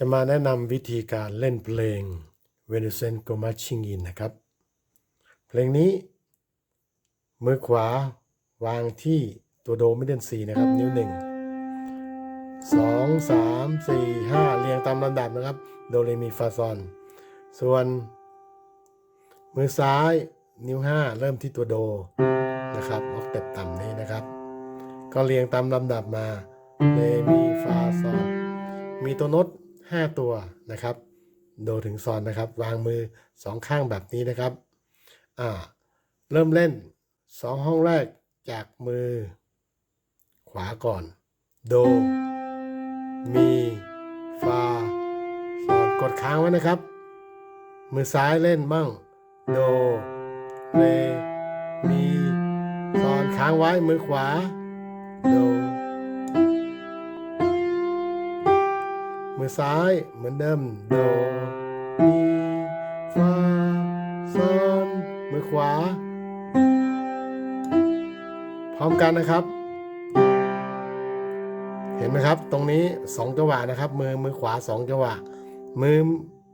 จะมาแนะนำวิธีการเล่นเพลง v e n e z e n Go Marching In นะครับ เพลงนี้ มือขวาวางที่ตัวโดมิเดนซีนะครับ นิ้วหนึ่งสองสามสี่ห้าเรียงตามลำดับนะครับ โดเรมีฟาซอน ส่วน มือซ้ายนิ้วห้าเริ่มที่ตัวโดนะครับออกเต็ปต่ำนี้นะครับ ก็เรียงตามลำดับมาเรมีฟาซอนมีตัวโน้ต 5 ตัวนะครับ โดถึงซอนนะครับ วางมือสองข้างแบบนี้นะครับอ่าเริ่มเล่น 2 ห้องแรกจากมือ ขวาก่อน โด มีฟาซอนกดค้างไว้นะครับ มือซ้ายเล่นบ้างโดเรมีซอนค้างไว้มือขวา โด มือซ้ายเหมือนเดิมโดมีฟาซอนมือขวา พร้อมกันนะครับ เห็นไหมครับ ตรงนี้สองจังหวะนะครับ มือมือขวาสองจังหวะ มือ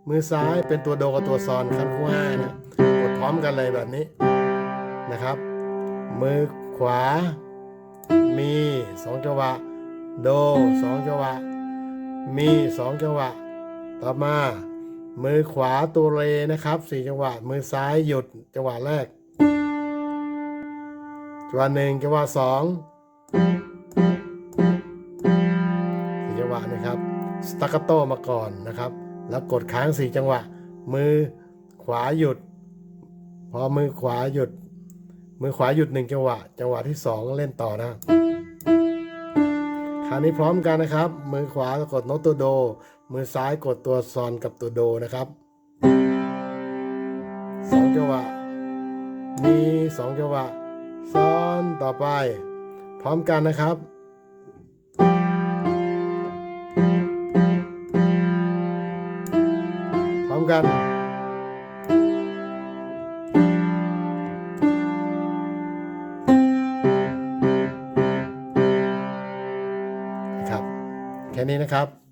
มือซ้ายเป็นตัวโดกับตัวซอนขั้นคู่ห้านะกดพร้อมกันเลยแบบนี้นะครับ มือขวา มีสองจังหวะ โดสองจังหวะ มีสองจังหวะ ต่อมา มือขวาตัวเรนะครับสี่จังหวะ มือซ้ายหยุดจังหวะแรก จังหวะหนึ่งจังหวะสองสี่จังหวะนะครับสต a ก c โตมาก่อนนะครับ แล้วกดค้างสี่จังหวะ มือขวาหยุด พอมือขวาหยุด มือขวาหยุดหนึ่งจังหวะ จังหวะที่สองเล่นต่อนะคราวนี้พร้อมกันนะครับ มือขวากดโน้ตตัวโด มือซ้ายกดตัวซอนกับตัวโดนะครับสองจังหวะ มีสองจังหวะซ้อนต่อไป พร้อมกันนะครับพร้อมกัน แค่นี้นะครับ